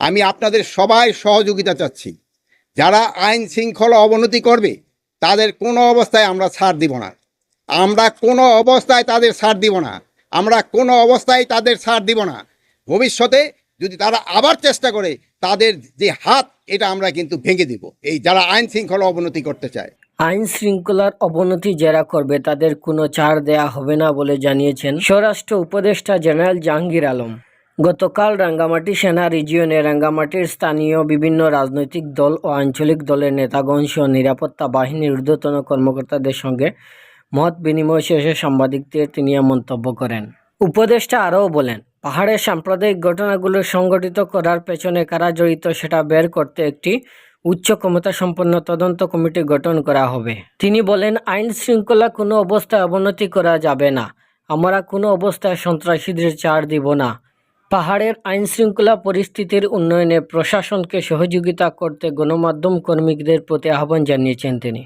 আমি আপনাদের সবাই সহযোগিতা চাচ্ছি। যারা আইন শৃঙ্খলা অবনতি করবে, তাদের কোনো অবস্থায় আমরা ছাড় দিব না। আমরা কোনো অবস্থায় তাদের ছাড় দিব না। আমরা কোনো অবস্থায় তাদের ছাড় দিব না। ভবিষ্যতে যদি তারা আবার চেষ্টা করে, তাদের যে হাত, এটা আমরা কিন্তু ভেঙে দিব। এই যারা আইন শৃঙ্খলা অবনতি করতে চায়। আইন শৃঙ্খলার অবনতি যারা করবে, তাদের কোনো ছাড় দেয়া হবে না বলে জানিয়েছেন স্বরাষ্ট্র উপদেষ্টা জেনারেল জাহাঙ্গীর আলম। গতকাল রাঙ্গামাটি সেনা রিজিয়নে রাঙ্গামাটির স্থানীয় বিভিন্ন রাজনৈতিক দল ও আঞ্চলিক দলের নেতাগণ সহ নিরাপত্তা বাহিনীর ঊর্ধ্বতন কর্মকর্তাদের সঙ্গে মত বিনিময় শেষে সাংবাদিকদের তিনি মন্তব্য করেন। উপদেষ্টা আরও বলেন, পাহাড়ের সাম্প্রদায়িক ঘটনাগুলো সংগঠিত করার পেছনে কারা জড়িত সেটা বের করতে একটি উচ্চ ক্ষমতা সম্পন্ন তদন্ত কমিটি গঠন করা হবে। তিনি বলেন, আইন শৃঙ্খলা কোনো অবস্থায় অবনতি করা যাবে না। আমরা কোনো অবস্থায় সন্ত্রাসীদের ছাড় দিব না। পাহাড়ের আইনশৃঙ্খলা পরিস্থিতির উন্নয়নে প্রশাসনকে সহযোগিতা করতে গণমাধ্যম কর্মীদের প্রতি আহ্বান জানিয়েছেন তিনি।